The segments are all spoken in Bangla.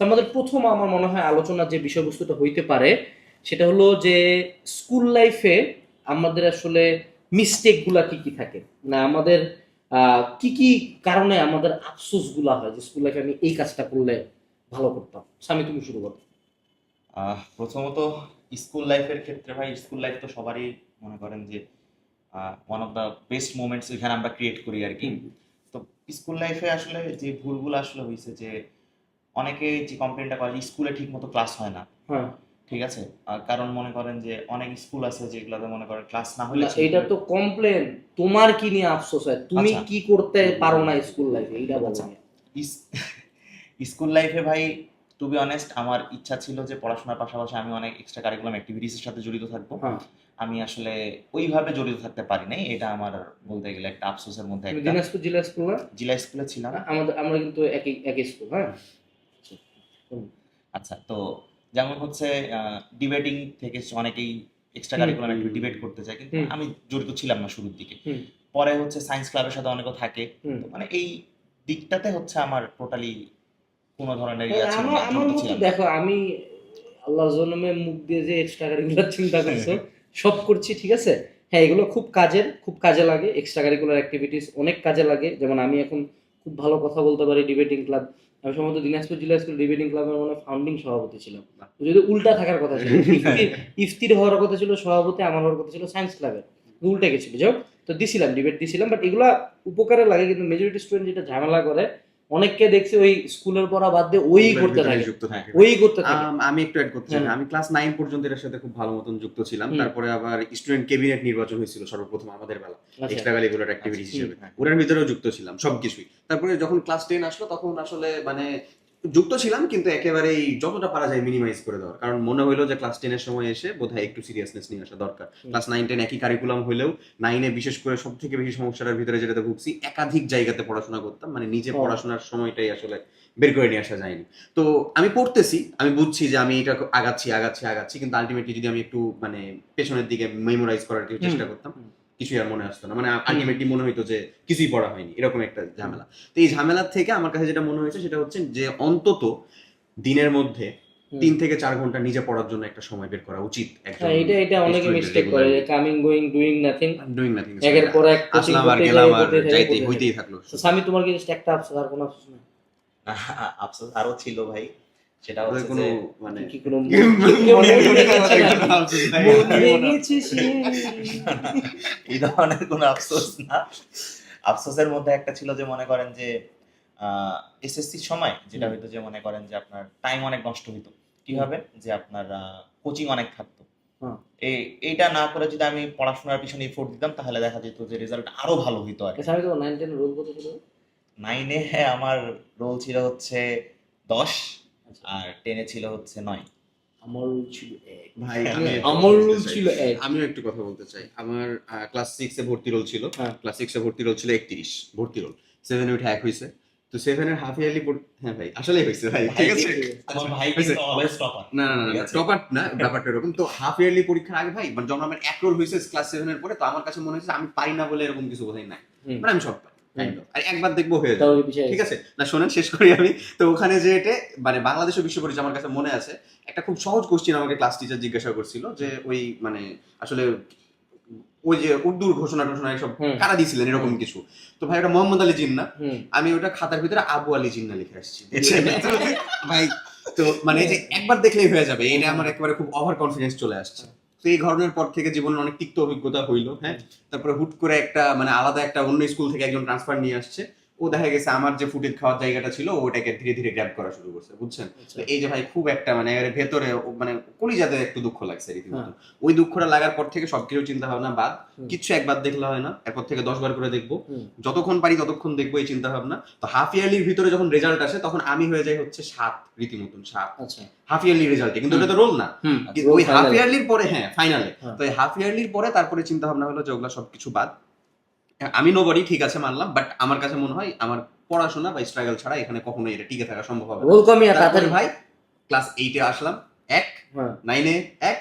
আমাদের প্রথম আমার মনে হয় আলোচনার যে বিষয়বস্তুটা হইতে পারে সেটা হলো যে স্কুল লাইফে আমাদের আসলে মিস্টেকগুলা কি কি থাকে? না আমাদের আহ, কি কি কারণে আমাদের আফসোসগুলা হয় যে স্কুল লাইফে আমি এই কাজটা করলে ভালো করতাম? স্বামী তুমি শুরু করো। আহ, প্রথমত স্কুল লাইফের ক্ষেত্রে ভাই স্কুল লাইফ তো সবারই মনে করেন যে one of the best moments এখানে আমরা ক্রিয়েট করি আর কি। তো স্কুল লাইফে আসলে যে ভুলগুলো আসলে হয়েছে যে অনেকে যে কমপ্লেনটা করে স্কুলে ঠিক মতো ক্লাস হয় না। হ্যাঁ। ঠিক আছে? কারণ মনে করেন যে অনেক স্কুল আছে যেগুলোতে মনে করেন ক্লাস না হলে না, এইটা তো কমপ্লেন তোমার কি নিয়ে আফসোস হয়? তুমি আচ্ছা। কি করতে পারো না স্কুল লাইফে এইটা বলো। আচ্ছা। স্কুল লাইফে ভাই টু বি অনেস্ট আমার ইচ্ছা ছিল যে পড়াশোনার পাশাপাশি আমি অনেক এক্সট্রা কারিকুলাম অ্যাক্টিভিটিসের সাথে জড়িত থাকব। হ্যাঁ। আমি আসলে ওইভাবে জড়িত থাকতে পারি নাই। এটা আমার বলতে গেলে একটা আফসোসের মধ্যে দিনাজপুর জেলা স্কুল না জেলা স্কুলে ছিলাম। আমাদের আমরা কিন্তু একই একই স্কুল হ্যাঁ? আচ্ছা তো যেমন হচ্ছে ডিবেটিং থেকে অনেকেই এক্সট্রা কারিকুলাম হুম, ডিবেট করতে চায় কিন্তু আমি জড়িত ছিলাম না শুরুর দিকে। পরে হচ্ছে সায়েন্স ক্লাবের সাথে অনেকে থাকে। মানে এই দিকটাতে হচ্ছে আমার টোটালি কোনো ধরনের ইয়ে ছিল আমার মতো দেখো আমি আল্লাহ জন্মে মুখ দিয়ে যে এক্সট্রা কারিকুলার চিন্তা করছ সব করছি ঠিক আছে? হ্যাঁ এগুলো খুব কাজের খুব কাজে লাগে এক্সট্রা কারিকুলার অ্যাক্টিভিটিস অনেক কাজে লাগে। যেমন আমি এখন খুব ভালো কথা বলতে পারি ডিবেটিং ক্লাব আমি সম্ভবত দিনাজপুর জেলা স্কুল ডিবেটিং ক্লাবের মনে ফাউন্ডিং সভাপতি ছিলাম। যদি উল্টা থাকার কথা ছিল ইফতির- হওয়ার কথা ছিল সভাপতি আমার হওয়ার কথা ছিল সায়েন্স ক্লাবের উল্টে গেছিল। যাই তো দিছিলাম ডিবেট দিছিলাম বাট এগুলা উপকারে লাগে কিন্তু মেজরিটি স্টুডেন্ট যেটা ঝামেলা করে অনেককে দেখছি ওই স্কুলের পড়া বাদ দিয়ে ওই করতে থাকে। ওই করতে থাকে। আমি একটু অ্যাড করতে চাই। হ্যাঁ। আমি ক্লাস নাইন পর্যন্ত এর সাথে খুব ভালো মতন যুক্ত ছিলাম। তারপরে আবার স্টুডেন্ট ক্যাবিনেট নির্বাচন হয়েছিল সর্বপ্রথম আমাদের বেলা। এক্সট্রা কারিকুলার অ্যাক্টিভিটি হিসেবে। ওরের ওটার ভিতরেও যুক্ত ছিলাম সবকিছুই। তারপরে যখন ক্লাস টেন আসলো তখন আসলে মানে যুক্ত ছিলাম কিন্তু একেবারেই যতটা পারা যায় মিনিমাইজ করে দেওয়ার। কারণ মনে হইল যে ক্লাস টেনের সময় এসে বোধহয় একটু সিরিয়াসনেস নিয়ে আসা দরকার। ক্লাস নাইন টেন একই কারিকুলাম হলেও নাইনে বিশেষ করে সব থেকে বেশি সমস্যাটার ভিতরে যেটাতে ভুগছি একাধিক জায়গাতে পড়াশোনা করতাম মানে নিজে পড়াশোনার সময়টাই আসলে বের করে নিয়ে আসা যায়নি। তো আমি পড়তেছি আমি বুঝছি যে আমি এটা আগাচ্ছি আগাচ্ছি আগাচ্ছি কিন্তু আলটিমেটলি যদি আমি একটু মানে পেছনের দিকে মেমোরাইজ করার চেষ্টা করতাম। কিছুই আর মনে আসতো না। মানে আলটিমেটলি মনে হইতো যে কিছুই পড়া হয়নি এরকম একটা ঝামেলা। তো এই ঝামেলার থেকে আমার কাছে যেটা মনে হয়েছে সেটা হচ্ছে যে অন্তত দিনের মধ্যে তিন থেকে চার ঘণ্টা নিজে পড়ার জন্য একটা সময় বের করা উচিত হ্যাঁ এটা এটা অনেকে মিস্টেক। করে coming going doing nothing doing nothing একের পর এক আসলাম আর গেলাম আর করতে যায়, যাইতে করতে হইতেই থাকল। তো স্বামী তোমার কি একটা আফসোস আর কোনো আফসোস নেই? আফসোস আরও ছিল ভাই। সেটা হচ্ছে কোনো মানে কি কোনো মনে গেছে। কোনো সে। এই ধরনের কোনো আফসোস না। আফসোসের মধ্যে একটা ছিল যে মনে করেন যে এসএসসির সময় যেটা। হইতো যে মনে করেন যে আপনার টাইম অনেক নষ্ট হইতো। কীভাবে যে আপনার কোচিং অনেক থাকতো। হ্যাঁ। এই এইটা না করে যদি আমি পড়াশোনার পিছনে এফোর্ট দিতাম তাহলে দেখা যেত যে রেজাল্ট আরও ভালো হইতো আর নাইন নাইনে আমার রোল ছিল হচ্ছে দশ। আর টেনে ছিল হচ্ছে নয়। আমার রোল ছিল এক। ভাই আমার রোল ছিল এক। আমিও একটু কথা বলতে চাই। আমার ক্লাস সিক্স ভর্তি রোল ছিল। হ্যাঁ। ক্লাস সিক্স ভর্তি রোল ছিল একত্রিশ। ভর্তি রোল সেভেনে উঠে এক হয়েছে তো সেভেনের হাফ ইয়ারলি হ্যাঁ ভাই হয়েছে ভাই। ঠিক আছে? আমার ভাই না না না? টপার না ব্যাপারটা এরকম। তো হাফ ইয়ারলি পরীক্ষার আগে ভাই মানে যখন আমার এক রোল হয়েছে ক্লাস সেভেনের পরে তো আমার কাছে মনে হয়েছে আমি পাই না বলে এরকম কিছু বোধহয় নাই। মানে আমি সব of। আর একবার দেখব হয়ে যাবে। ঠিক আছে? না শোনেন শেষ করি আমি। তো ওখানে যে এটা মানে বাংলাদেশের বিশ্ব পরিচয় আমার কাছে মনে আছে একটা খুব সহজ কোশ্চিন আমাকে ক্লাস টিচার জিজ্ঞাসা করছিল যে ওই মানে আসলে ওই যে উর্দুর ঘোষণা টোষণা এসব। কারা দিয়েছিলেন এরকম কিছু। তো ভাই ওটা মোহাম্মদ আলী জিন্না। আমি ওটা খাতার ভিতরে আবু আলী জিন্না লিখে আসছি। ভাই তো মানে এই যে একবার দেখলেই হয়ে যাবে। এটা আমার একেবারে খুব ওভার কনফিডেন্স চলে আসছে। তো এই ঘটনার পর থেকে জীবনের অনেক তিক্ত অভিজ্ঞতা হইল হ্যাঁ? তারপরে হুট করে একটা মানে আলাদা একটা অন্য স্কুল থেকে একজন ট্রান্সফার নিয়ে আসছে। ও দেখা গেছে আমার যে ফুটেজ খাওয়ার জায়গাটা ছিল ওটাকে ধীরে ধীরে গ্র্যাব করা শুরু করছে বুঝছেন? আচ্ছা। এই যে ভাই খুব একটা মানে এর ভেতরে মানে কলিজাতে একটু দুঃখ লাগছে রীতিমতো হ্যাঁ। ওই দুঃখটা লাগার পর থেকে সবকিছু চিন্তা ভাবনা বাদ। কিচ্ছু একবার দেখলে হয় না এরপর থেকে দশ বার করে দেখব। যতক্ষণ পারি ততক্ষণ দেখব এই চিন্তা ভাবনা তো হাফ ইয়ারলির ভিতরে যখন রেজাল্ট আসে তখন আমি হয়ে যাই হচ্ছে সাত রীতিমতন সাত। আচ্ছা। হাফ ইয়ারলি রেজাল্টে কিন্তু ওটা তো রোল না। ওই হাফ। ইয়ারলির পরে হ্যাঁ ফাইনালে হ্যাঁ। তো হাফ ইয়ারলির পরে তারপরে চিন্তা ভাবনা হলো যে ওগুলা সবকিছু বাদ। আমি নোবডি ঠিক আছে মানলাম বাট আমার কাছে মনে হয় আমার পড়াশোনা বা স্ট্রাগল ছাড়া এখানে কখনো এটা টিকে থাকা সম্ভব হবে না। তাড়াতাড়ি। ভাই ক্লাস এইটে আসলাম এক হ্যাঁ। নাইনে এক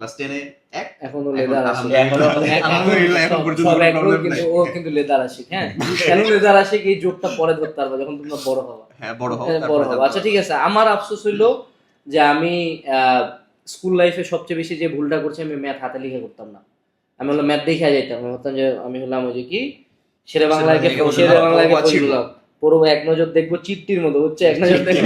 ক্লাস টেনে এক। এখনও এখন লেদার আসে আলহামদুলিল্লাহ, আলহামদুলিল্লাহ, এখন পর্যন্ত কিন্তু নাই। ও কিন্তু লেদার আসে হ্যাঁ? কেন লেদার আসে এই জোকটা পরে ধরতে পারবে যখন তোমরা বড় হবে? হ্যাঁ বড় হও হ্যাঁ, তারপরে বড় হবে আচ্ছা ঠিক আছে। আমার আফসোস হইল যে আমি স্কুল লাইফে সবচেয়ে বেশি যে ভুলটা করছি আমি ম্যাথ হাতে লিখে করতাম না। আমি হলো ম্যাথ দেখে যাইতাম। আমি ভাবতাম যে আমি হলাম ওই যে কি? শেরে বাংলায় বাংলাকে শেরে বাংলায় পুরো এক নজর দেখব চিট্টির মতো হচ্ছে এক নজর দেখব।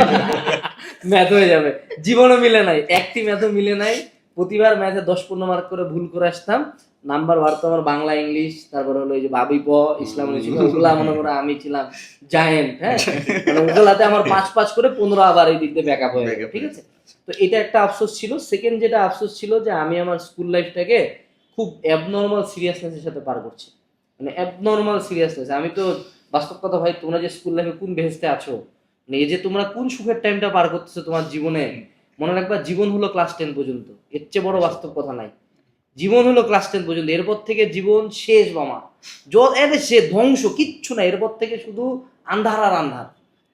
ম্যাথ হয়ে যাবে। জীবনও মিলে নাই একটি ম্যাথও মিলে নাই। প্রতিবার ম্যাথে দশ পনেরো মার্ক করে ভুল করে আসতাম। নাম্বার বাড়তো আমার বাংলা ইংলিশ তারপরে হলো এই যে বাবি প ইসলাম ছিল ওগুলা মনে করে আমি ছিলাম জায়েন্ট হ্যাঁ? মানে ওগুলাতে আমার পাঁচ পাঁচ করে পনেরো আবার এই দিক দিয়ে ব্যাকআপ হয়ে গেল ঠিক আছে? তো এটা একটা আফসোস ছিল। সেকেন্ড যেটা আফসোস ছিল যে আমি আমার স্কুল লাইফটাকে খুব অ্যাবনর্মাল সিরিয়াসনেসের সাথে পার করছে। মানে অ্যাবনর্মাল সিরিয়াসনেস আমি তো বাস্তব কথা ভাই, তোমরা যে স্কুল লাইফে কোন বেহেস্তে আছো? মানে এই যে তোমরা কোন সুখের টাইমটা পার করতেছো তোমার জীবনে? মনে রাখবা, জীবন হলো ক্লাস টেন পর্যন্ত। এর চেয়ে বড় বাস্তব কথা নাই। জীবন হলো ক্লাস টেন পর্যন্ত। এরপর থেকে জীবন শেষ মামা যত এর সে ধ্বংস, কিচ্ছু নাই। এরপর থেকে শুধু আন্ধার আর আন্ধার।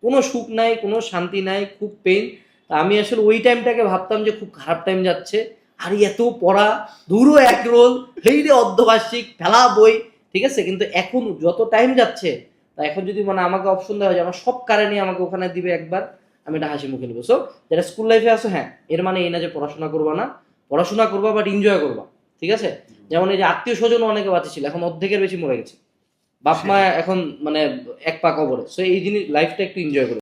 কোনো সুখ নাই, কোনো শান্তি নাই, খুব পেন তা আমি আসলে ওই টাইমটাকে ভাবতাম যে খুব খারাপ টাইম যাচ্ছে। আর এত পড়া, দূরও এক রোল হেই রে অর্ধবার্ষিক ফেলা বই, ঠিক আছে? কিন্তু এখন যত টাইম যাচ্ছে, তা এখন যদি মানে আমাকে অপশন দেওয়া হয় যে আমার সব কারণে আমাকে ওখানে দিবে একবার, আমি এটা হাসি মুখে নেব। সো যেটা স্কুল লাইফে আসো হ্যাঁ এর মানে এই না যে পড়াশোনা করবা না। পড়াশোনা করবা বাট এনজয় করবা, ঠিক আছে? যেমন এই যে আত্মীয় স্বজন অনেকে বাঁচে ছিল এখন অর্ধেকের বেশি মরে গেছে। বাপ মা এখন মানে এক পা কবরে। সো এই জিনিস লাইফটা একটু এনজয় করে।